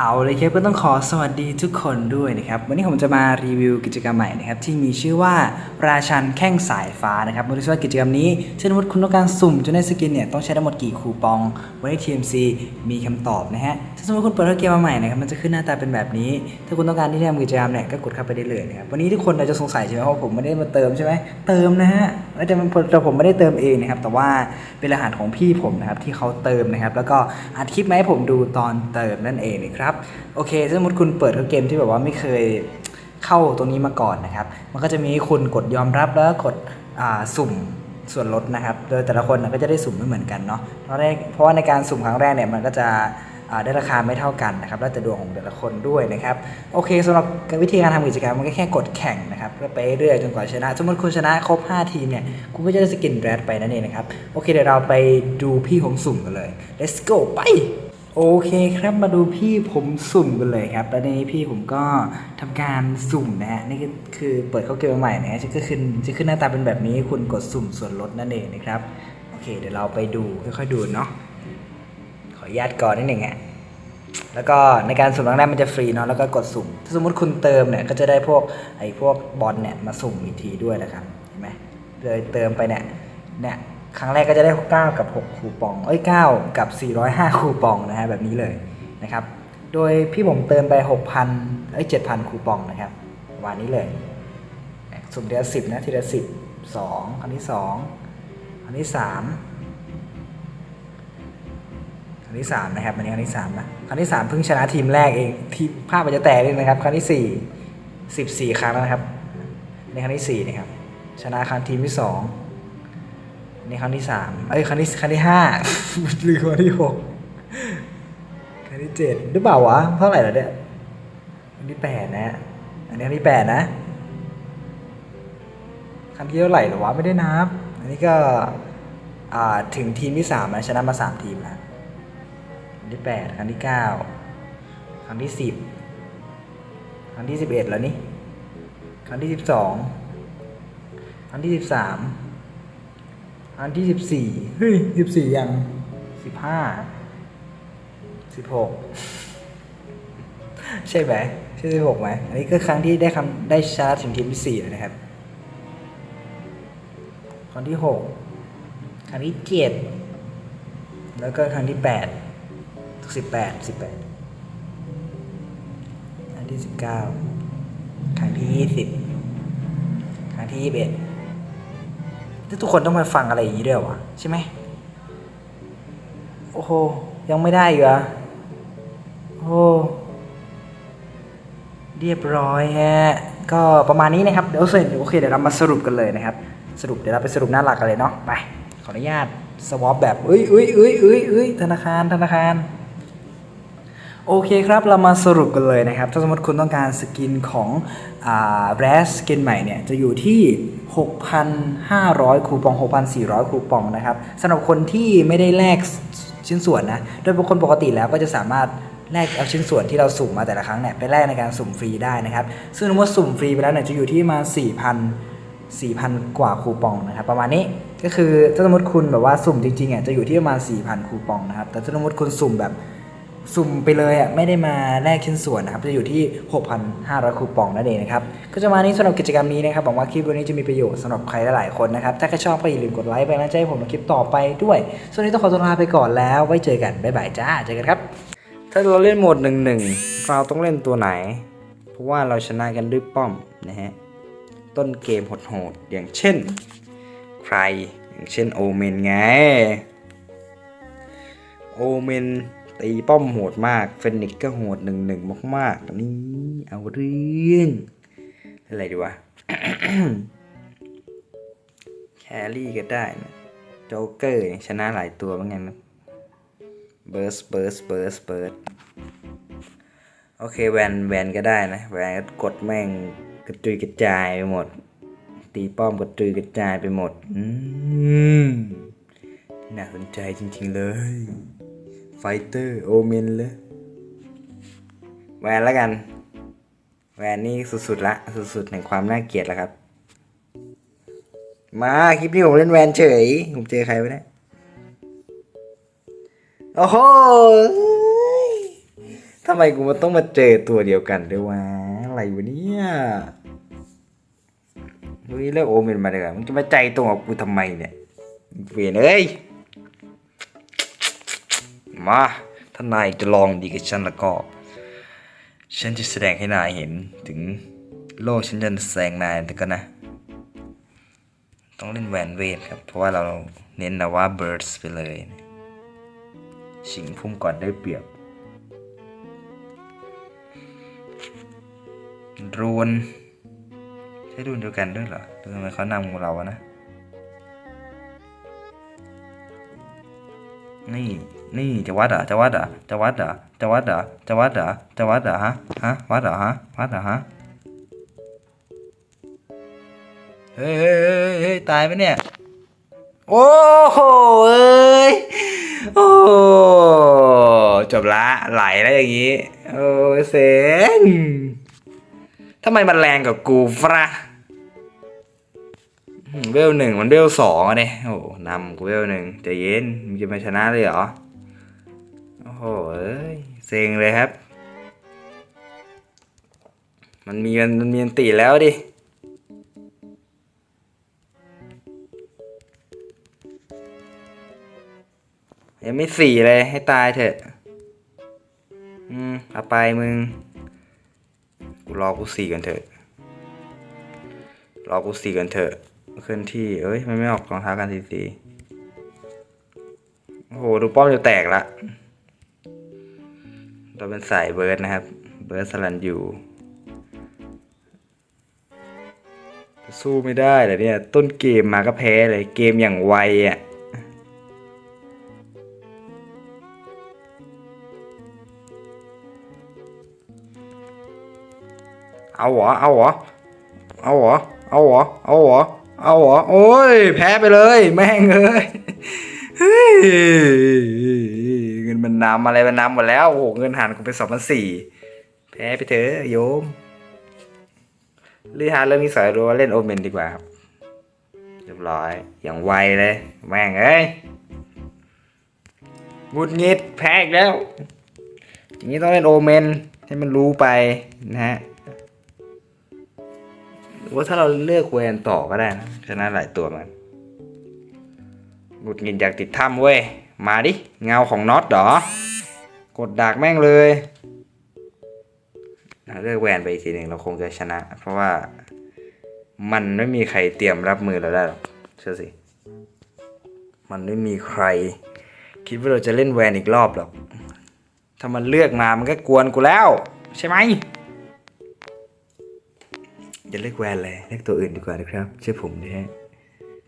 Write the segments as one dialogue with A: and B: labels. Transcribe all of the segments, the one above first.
A: เอาเลยครับก็ต้องขอสวัสดีทุกคนด้วยนะครับวันนี้ผมจะมารีวิวกิจกรรมใหม่นะครับที่มีชื่อว่าราชันแข้งสายฟ้านะครับม่รู้ว่ากิจกรรมนี้เช่นสมมติคุณต้องการสุ่มจนได้สกินเนี่ยต้องใช้ทั้งหมดกี่คูปองวันนี้ TMC มีคำตอบนะฮะถ้าสมมติคุณเปิดเกมมาใหม่นะครับมันจะขึ้นหน้าตาเป็นแบบนี้ ถ้าคุณต้องการที่จะทำกิจกรรมเนี่ยก็กดเข้าไปได้เลยนะครับวันนี้ทุกคนอาจจะสงสัยใช่ไหมว่าผมไม่ได้มาเติมใช่ไหมเติมนะฮะแต่แต่ผมไม่ได้เติมเองนะครับแต่ว่าเป็นรหัสของพี่ผมนะครับที่เขาเติมนะครับแล้วก็อัดคลิปมาให้ผมดูตอนเติมนั่นเองนะครับโอเคสมมติคุณเปิดเกมที่แบบว่าไม่เคยเข้าตรงนี้มาก่อนนะครับ มันก็จะมีคุณกดยอมรับแล้วกดสุ่มส่วนลดนะครับ โดยแต่ละคนก็จะได้สุ่มไม่เหมือนกันเนาะเพราะเพราะว่าในการสุ่มครั้งแรกเนี่ยมันก็จะได้ราคาไม่เท่ากันนะครับแล้วแต่ดวงของแต่ละคนด้วยนะครับโอเคสำหรับวิธีการทำกิจกรรมมันก็แค่กดแข่งนะครับก็ไปเรื่อยจนกว่าชนะ สมมติคุณชนะครบ 5 ทีมเนี่ยคุณก็จะได้สกินแรดไปนั่นเองนะครับโอเคเดี๋ยวเราไปดูพี่ผมสุ่มกันเลย let's go ไป โอเคครับมาดูพี่ผมสุ่มกันเลยครับแล้วในนี้พี่ผมก็ทำการสุ่มนะฮะนี่คือเปิดเข้าเกมใหม่นะฮะจะขึ้นจะขึ้นหน้าตาเป็นแบบนี้คุณกดสุ่มส่วนลดนั่นเองนะครับโอเค เดี๋ยวเราไปดูค่อยๆดูเนาะขออนุญาตก่อนนิดหนึ่งอะแล้วก็ในการสุ่มครั้งแรกมันจะฟรีเนาะแล้วก็กดสุ่มถ้าสมมติคุณเติมเนี่ยก็จะได้พวกไอ้พวกบอลเนี่ยมาสุ่มอีกทีด้วยนะครับเห็นไหมเลยเติมไปเนี่ยเนี่ย ครั้งแรกก็จะได้ 9 กับ 6 คูปอง เอ้ย 9 กับ 405 คูปองนะฮะแบบนี้เลยนะครับ โดยพี่ผมเติมไป 6,000 เอ้ย 7,000 คูปองนะครับ วันนี้เลย สุ่มทีละสิบนะ ทีละสิบสองครั้งที่สองครั้งที่สามครั้งที่สามนะครับ อันนี้ครั้งที่สามนะครั้งที่สามเพิ่งชนะทีมแรกเอง ทีมภาพมันจะแตกเลยนะครับ ครั้งที่สี่สิบสี่ครั้งแล้วนะครับ ในครั้งที่สี่นะครับ ชนะครั้งทีมที่สอง นครั้งที่สามเอ้ยครั้งที่ครั้งที่ห้าหรือครั้งที่หกครั้งที่เจ็ดหรือเปล่าวะเท่าไหร่แล้วเนี่ยครั้งที่แปดนะ อันนี้ครั้งที่แปดนะครั้งที่เท่าไหร่หรอวะไม่ได้นับ อันนี้ก็อ่าถึงทีมที่สามนะชนะมาสามทีมแล้วครั้งที่แปดครั้งที่เก้าครั้งที่สิบครั้งที่สิบเอ็ดแล้วนี่ครั้งที่สิบสองครั้งที่สิบสาม ครั้งที่สิบสี่เฮ้ยสิบสี่ยังสิบห้าสิบหกใช่ไหมใช่สิบหกไหมอันนี้ก็ครั้งที่ได้คำได้ชนะถึงทีมที่สี่แล้วนะครับครั้งที่หกครั้งที่เจ็ดแล้วก็ครั้งที่แปดสิบแปดสิบแปดครั้งที่สิบเก้าครั้งที่ยี่สิบครั้งที่ยี่สิบเอ็ด ทุกคนต้องมาฟังอะไรอย่างนี้ด้วยวะใช่ไหมโอ้โหยังไม่ได้อีกเหรอโอ้เรียบร้อยฮะก็ประมาณนี้นะครับเดี๋ยวเสร็จโอเคเดี๋ยวเรามาสรุปกันเลยนะครับ สรุปเดี๋ยวเราไปสรุปหน้าหลักกันเลยเนาะไปขออนุญาตสวอปแบบเอ้ยเอ้ยเอ้ยเอ้ยเอ้ยธนาคารธนาคาร โอเคครับ เรามาสรุปกันเลยนะครับ ถ้าสมมติคุณต้องการสกินของแรสสกินใหม่เนี่ย จะอยู่ที่ 6,500 คูปอง 6,400 คูปองนะครับสำหรับคนที่ไม่ได้แลกชิ้นส่วนนะ โดยบุคคลปกติแล้วก็จะสามารถแลกเอาชิ้นส่วนที่เราสุ่มมาแต่ละครั้งเนี่ยไปแลกในการสุ่มฟรีได้นะครับ ซึ่งเมื่อสุ่มฟรีไปแล้วเนี่ยจะอยู่ที่มา 4,000 4,000 กว่าคูปองนะครับ ประมาณนี้ก็คือถ้าสมมติคุณแบบว่าสุ่มจริงๆอะจะอยู่ที่ประมาณ4,000 คูปองนะครับ แต่ถ้าสมมติคุณสุ่มแบบ สุ่มไปเลยอะไม่ได้มาแลกชิ้นส่วนนะครับ จะอยู่ที่ 6,500 คูปองนั่นเองนะครับ ก็จะมานี้สำหรับกิจกรรมนี้นะครับหวังว่าคลิปวันนี้จะมีประโยชน์สำหรับใครหลายๆคนนะครับ ถ้าใครชอบก็อย่าลืมกดไลค์ไปนะใจผมในคลิปต่อไปด้วยส่วนนี้ต้องขอตัวลาไปก่อนแล้วไว้เจอกันบ๊ายบายจ้าเจอกันครับ ถ้าเราเล่นโหมดหนึ่งหนึ่งเราต้องเล่นตัวไหน เพราะว่าเราชนะกันด้วยป้อมนะฮะต้นเกมโหดๆอย่างเช่น ใครอย่างเช่นโอเมนไงโอเมน ตีป้อมโหดมากเฟนิกก็โหดหนึ่งหนึ่งมากๆนี่เอาเรื่องอะไรดีวะแครี่ก็ได้นะโจ๊กเกอร์ชนะหลายตัวเหมือนกันนะเบิร์สเบิร์สเบิร์สเบิร์สโอเคแวนแวนก็ได้นะแวนก็กดแม่งกระจุยกระจายไปหมด ตีป้อมกระจุยกระจายไปหมด อืมน่าสนใจจริง ๆ เลย ไฟเตอร์โอเมนเลยแวนแล้วกัน แวนนี่สุดๆละ สุดๆแห่งความน่าเกลียดแล้วครับ มาคลิปนี้ผมเล่นแวนเฉย ผมเจอใครไปเนี่ยโอ้โหทำไมกูมาต้องมาเจอตัวเดียวกันด้วยวะอะไรวะเนี่ยเฮ้ยเลิกโอเมนมาเลยมึงจะมาใจตรงกับกูทำไมเนี่ยเวียนเอ้ย มาถ้านายจะลองดีกับฉันแล้วก็ ฉันจะแสดงให้นายเห็นถึงโลกฉันจะแสดงนายแต่ก็นะ ต้องเล่นแหวนเวทครับ เพราะว่าเราเน้นนะว่า birds ไปเลยชิงพุ่มก่อนได้เปรียบรวนใช่รุ่นเดียวกันด้วยเหรอทำไมเขานำของเราอะนะ นี่ นี่จะวัดเหรอะจะวัดเหรอะจะวัดเหรอะจะวัดเหรอะจะวัดเหรอะจะวัดเหรอะฮะฮะวัดเหรอะฮะวัดเหรอะฮะเฮ้ยเฮ้ยตายไหมเนี่ย โอ้โหเอ้ยโอ้จบละไหลแล้วอย่างนี้ โอ้เสงทำไมมันแรงกับกูฟะเวลหนึ่งมันเวลสองอะเนี่ยโอ้นำกูเวลหนึ่งใจเย็นมึงจะมาชนะเลยเหรอ อ้โหเซ็งเลยครับ มันมีมันมีอันตีแล้วดิยังไม่สี่เลยให้ตายเถอะ อืมเอาไปมึง กูรอกูสี่กันเถอะ รอกูสี่กันเถอะเคลื่อนที่ เอ้ย มันไม่ออกรองเท้ากันสีสีโอ้โห ดูป้อมจะแตกละ เราเป็นสายเบิร์ดนะครับ เบิร์ดสลันอยู่สู้ไม่ได้เลยเนี่ย ต้นเกมมาก็แพ้เลยเกมอย่างไวอะเอาหรอเอาหรอเอาหรอเอาหรอเอาหรอเอาหรอโอ้ย แพ้ไปเลย แม่งเอ้ย มันนำอะไรมันนำหมดแล้ว โอ้โห เงินหันกูไปสองพันสี่แพ้ไปเถอะโยมลือฮาเริ่มนิสัยรู้ว่าเล่นโอเมนดีกว่าครับ เรียบร้อย อย่างไวเลย แม่งเอ้ยหงุดงิดแพ้อีกแล้ว อย่างนี้ต้องเล่นโอเมน ให้มันรู้ไปนะฮะหรือว่าถ้าเราเลือกแวนต่อก็ได้นะชนะหลายตัวมันหงุดหงิดอยากติดถ้ำเว้ย มาดิ เงาของน็อตเหรอ กดดักแม่งเลยเลือกแวนไปอีกทีหนึ่งเราคงจะชนะ เพราะว่ามันไม่มีใครเตรียมรับมือเราได้หรอกเชื่อสิ มันไม่มีใคร คิดว่าเราจะเล่นแวนอีกรอบหรอก ถ้ามันเลือกมามันก็กวนกูแล้ว ใช่ไหมอย่าเลือกแวนเลยเลือกตัวอื่นดีกว่านะครับ เชื่อผมนะฮะ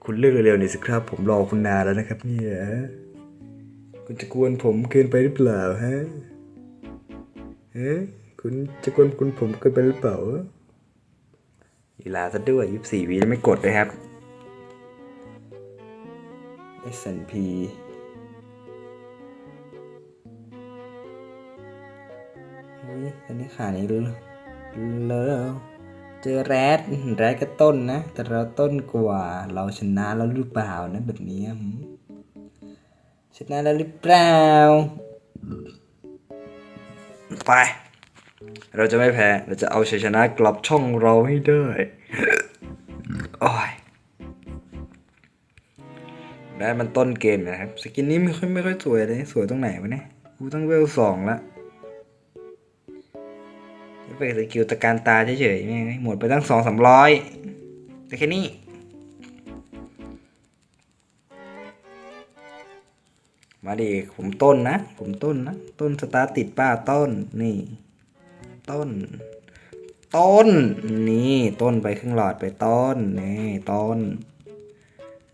A: คุณเลือกเร็วๆหน่อยสิครับ ผมรอคุณนานแล้วนะครับเนี่ย คุณจะกวนผมเกินไปหรือเปล่าฮะเฮ้คุณจะกวนคุณผมเกินไปหรือเปล่าเวลาซะด้วยยี่สี่วิแล้วไม่กดเลยครับ S&P เฮ้ยอันนี้ขานี้เลยเลยเจอแรดแรดก็ต้นนะ แต่เราต้นกว่า เราชนะแล้วหรือเปล่านะแบบนี้ หืมชนะแล้วหรือเปล่า ไป เราจะไม่แพ้ เราจะเอาชัยชนะกลับช่องเราให้ได้โอ้ยได้มันต้นเกมนะครับ สกินนี้ไม่ค่อยไม่ค่อยสวยเลย สวยตรงไหนวะเนี่ย กูตั้งเวลสองละไปสกิลตะการตาเฉยๆแม่หมดไปตั้งสองสามร้อยแต่แค่นี้ มาดิผมต้นนะ ผมต้นนะ ต้นสตาร์ติดป้าต้นนี่ ต้น ต้น นี่ต้นไปครึ่งหลอดไปต้นนี่ต้น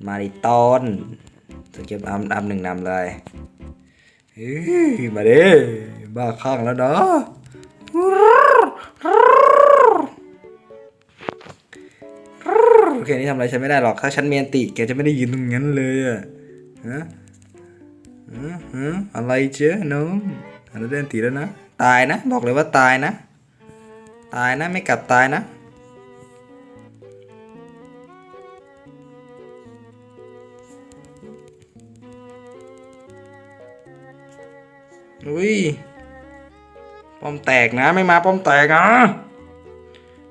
A: มาดิต้นสกิลอัมอัมหนึ่งนำเลยเฮ้ยมาดิบ้าข้างแล้วเนาะโอเคนี่ทำอะไรฉันไม่ได้หรอก ถ้าฉันเมียนติแกจะไม่ได้ยินตรงนั้นเลยอะฮะ อะไรเจ้าน้องอันนั้นเล่นตีแล้วนะ ตายนะ บอกเลยว่าตายนะ ตายนะไม่กลับตายนะ อุ้ย ป้อ
B: มแตกนะ ไม่มาป้อมแตกนะ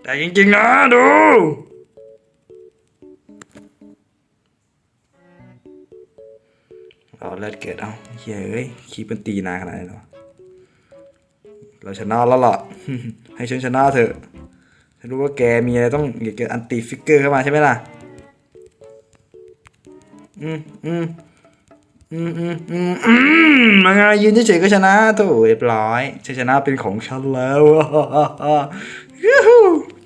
B: แต่จริงๆนะ ดู เลือดเกิดเอ้าเฮ้ยคีบมันตีนานขนาดนี้เหรอเราชนะแล้วล่ะ ให้ฉันชนะเถอะ ฉันรู้ว่าแกมีอะไรต้องอยากเกิดอันติฟิกเกอร์เข้ามาใช่ไหมล่ะ อืมอืมอืมอืมอืมอืมมาไงยืนเฉยๆก็ชนะถูเรียบร้อยชัยชนะเป็นของฉันแล้ว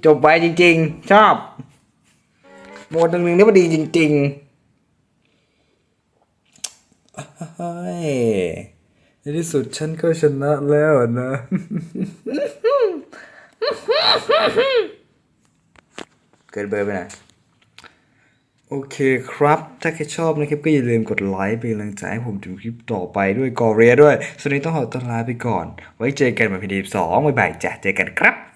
B: จบไปจริงๆ ชอบ โหมดหนึ่งหนึ่งนี่มันดีจริง ๆ ในที่สุดฉันก็ชนะแล้วนะ เกิดเบอร์ไปไหนโอเคครับ ถ้าใครชอบนะครับก็อย่าลืมกดไลค์เป็นกำลังใจให้ผมถึงคลิปต่อไปด้วยกอเรียด้วยส่วนนี้ต้องขอตัวลาไปก่อน ไว้เจอกันใหม่พีดีสองบ๊ายบายจ้ะเจอกันครับ